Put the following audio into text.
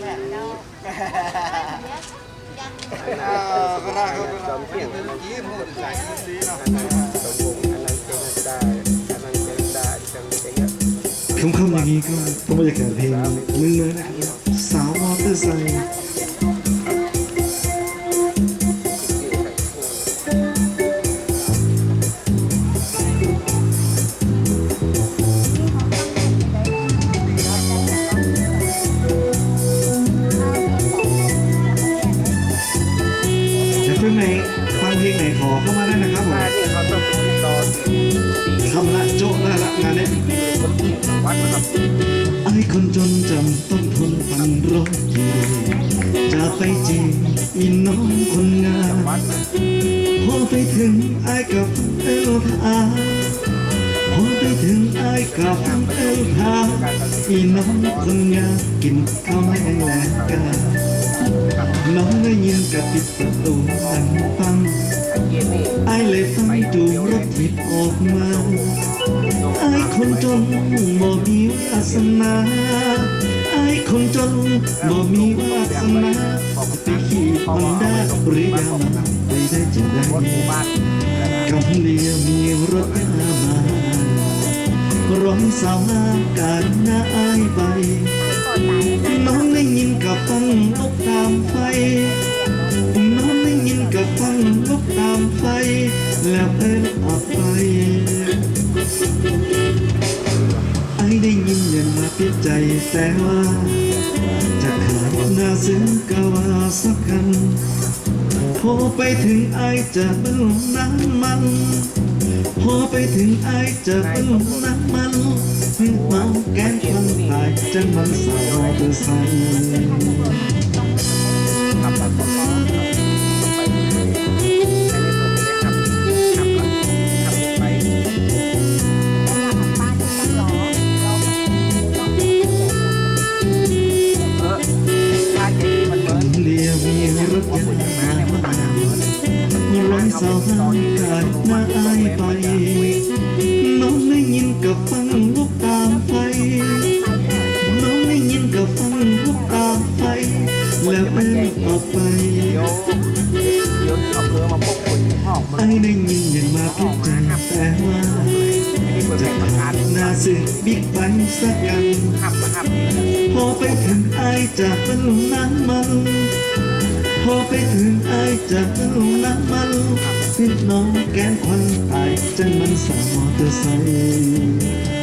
แม่ก็ได้ก็ได้เมื่อกี้พูดใจดีเนาะค่ำๆอย่างนี้ก็ต้องบรรยากาศเพลงเนื้อนะครับสาวมอเตอร์ไซค์ อยากฟังไหนฟังเพลงไหนขอเข้ามาได้นะครับผมคำละโจ๊ะละละงานนี้ไอ้คนจนจำต้องทนฟังร้องอยู่จะไปจีบอีน้องคนงามพอไปถึงไอ้กับเอลทาพอไปถึงไอ้กับเอลทาอีน้องคนงามกินข้าวแห้งแลงกา น้องได้ยินกับปิดประตูดังฟังไอ้เลยฟังจูรถผิดออกมาไอ้คนจนบ่มีวาสนาไอ้คนจนบ่มีวาสนาไปขี่ฮอนด้าหรือยามาไปได้จะได้กำเดียวมีรถมาร้องสาวากาดหน้าอไป แล้วเอิ้นออกไปไอ้ได้ยินย่ามาเปียใจแต่ว่า จะขายหน้าซึ้งกว่าสักกันพอไปถึงไอ้จะเป็นน้ำมัน พอไปถึงไอ้จะเป็นน้ำมันเมาแก้มฟันตายจังมันสาวมอเตอร์ไรถยนต์มาร้อยสาวทางกายหน้าอายไป น้องได้ยินกับฟังลูกตามไฟ น้องได้ยินกับฟังลูกตามไฟ แล้วเอิ้นออกไปไอ้ได้ยินย่างมาพิจารณาแต่ว่าจะผ่านหน้าสึกบิ๊กไบค์สักกัน พอไปถึงไอ้จะเป็นน้ำมัน พอไปถึงไอจะลงน้ำมันพี่น้องแกนควันตายจังมันสาวมอเตอร์ไซค์